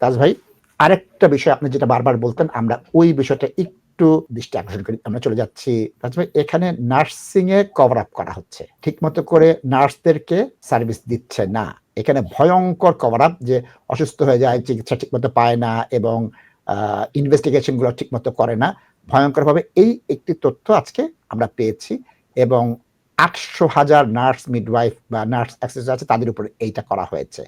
তাজ ভাই, আরেকটা বিষয় আপনি যেটা বারবার বলতেন, আমরা ওই বিষয়টা একটু দৃষ্টি আকর্ষণ করি। আমরা চলে যাচ্ছি। তাজ ভাই, এখানে নার্সিং এ কভার আপ করা হচ্ছে। ঠিক মতো করে নার্সদেরকে সার্ভিস দিচ্ছে না। এখানে ভয়ঙ্কর কভার আপ যে অসুস্থ হয়ে যায়, চিকিৎসা ঠিকমতো পায় না এবং ইনভেস্টিগেশনগুলো ঠিকমতো করে না। ভয়ঙ্করভাবে এই একটি তথ্য আজকে আমরা পেয়েছি এবং আটশো হাজার নার্স মিডওয়াইফ বা নার্স অ্যাক্সেস আছে, তাদের উপর এইটা করা হয়েছে।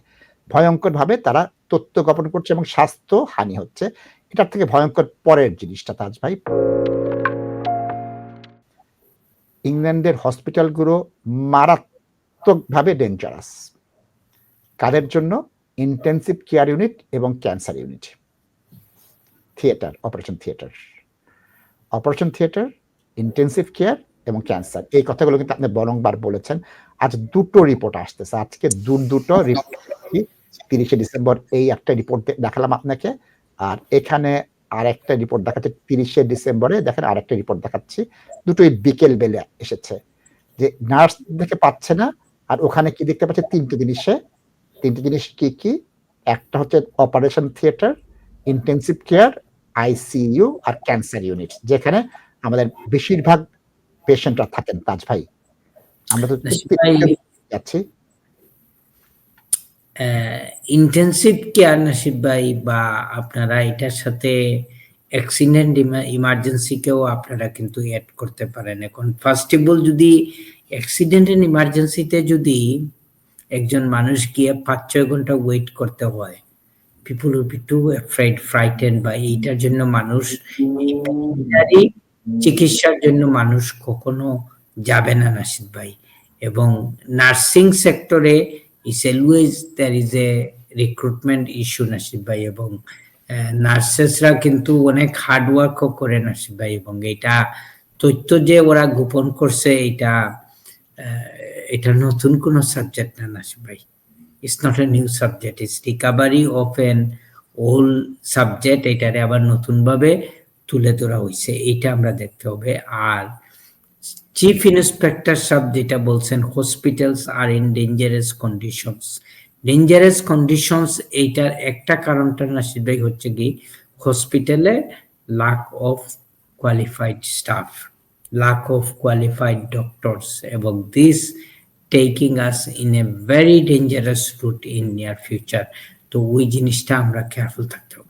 ভয়ঙ্করভাবে তারা তথ্য গোপন করছে এবং স্বাস্থ্য হানি হচ্ছে। এটার থেকে ভয়ঙ্কর পরের জিনিসটা তাজ ভাই। ইংল্যান্ডের হসপিটালগুলো মারাত্মকভাবে ডেঞ্জারাস কাদের জন্য? ইন্টেন্সিভ কেয়ার ইউনিট এবং cancer unit theatre operation theatre operation theatre intensive care এবং ক্যান্সার এই কথাগুলো কিন্তু আপনি বরংবার বলেছেন। আজ দুটো রিপোর্ট আসতেছে। আজকে দু দুটো রিপোর্ট তিরিশে ডিসেম্বর এই একটা রিপোর্ট দেখালাম আপনাকে। আর এখানে আর একটা রিপোর্ট দেখাচ্ছে তিরিশে ডিসেম্বরে দেখেন আর একটা রিপোর্ট দেখাচ্ছি। দুটোই বিকেল বেলা এসেছে। যে নার্স দেখে পাচ্ছে না আর ওখানে কি দেখতে পাচ্ছে? তিনটে জিনিসে তিনটে জিনিস কি কি? একটা হচ্ছে operation theatre intensive care ICU আর ক্যান্সার ইউনিট যেখানে আমাদের বেশিরভাগ পেশেন্টরা থাকেন তাজ ভাই। আমরা তো যাচ্ছি। ইন্টেন্সিভ কেয়ার নাসিব ভাই বা আপনারা এটার সাথে অ্যাক্সিডেন্ট ইমার্জেন্সিকেও আপনারা কিন্তু অ্যাড করতে পারেন। এখন ফার্স্ট অফ অল যদি অ্যাক্সিডেন্ট এন্ড ইমার্জেন্সিতে যদি একজন মানুষ গিয়ে পাঁচ ছয় ঘণ্টা ওয়েট করতে হয় people will be too afraid frightened বা এইটার জন্য মানুষ চিকিৎসার জন্য মানুষ কখনো যাবে না নাসিদ ভাই। এবং নার্সিং সেক্টরে is always there is a recruitment issue Nasib ভাই এবং নার্সেসরা কিন্তু অনেক হার্ড ওয়ার্কও করে নাসিব ভাই এবং এটা তথ্য যে ওরা গোপন করছে, এটা এটা নতুন কোনো সাবজেক্ট না নাসিব ভাই it's not a new subject it's recovery of an old subject এটারে আবার নতুনভাবে তুলে ধরা হয়েছে, এটা আমরা দেখতে হবে। আর চিফ ইন্সপেক্টর সাহেব যেটা বলছেন hospitals R in dangerous conditions dangerous conditions এইটার একটা কারণটা না ভাই হচ্ছে কি হসপিটালে lack of qualified staff lack of qualified doctors এবং this taking us in a very dangerous route in near future তো ওই জিনিসটা আমরা কেয়ারফুল থাকতে হবে।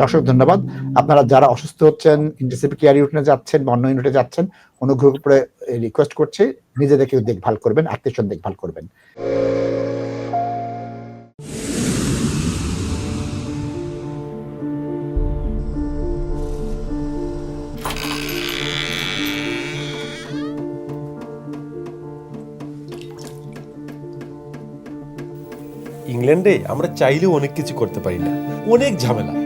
দর্শক, ধন্যবাদ। আপনারা যারা অসুস্থ হচ্ছেন ইন্টেন্সিভ কেয়ার ইউনিটে যাচ্ছেন বা অন্য ইউনিটে যাচ্ছেন, অনুগ্রহ করে রিকোয়েস্ট করছি, নিজেদেরকে দেখভাল করবেন আত্মীয় দেখভাল করবেন। ইংল্যান্ডে আমরা চাইলেও অনেক কিছু করতে পারি না। অনেক ঝামেলা।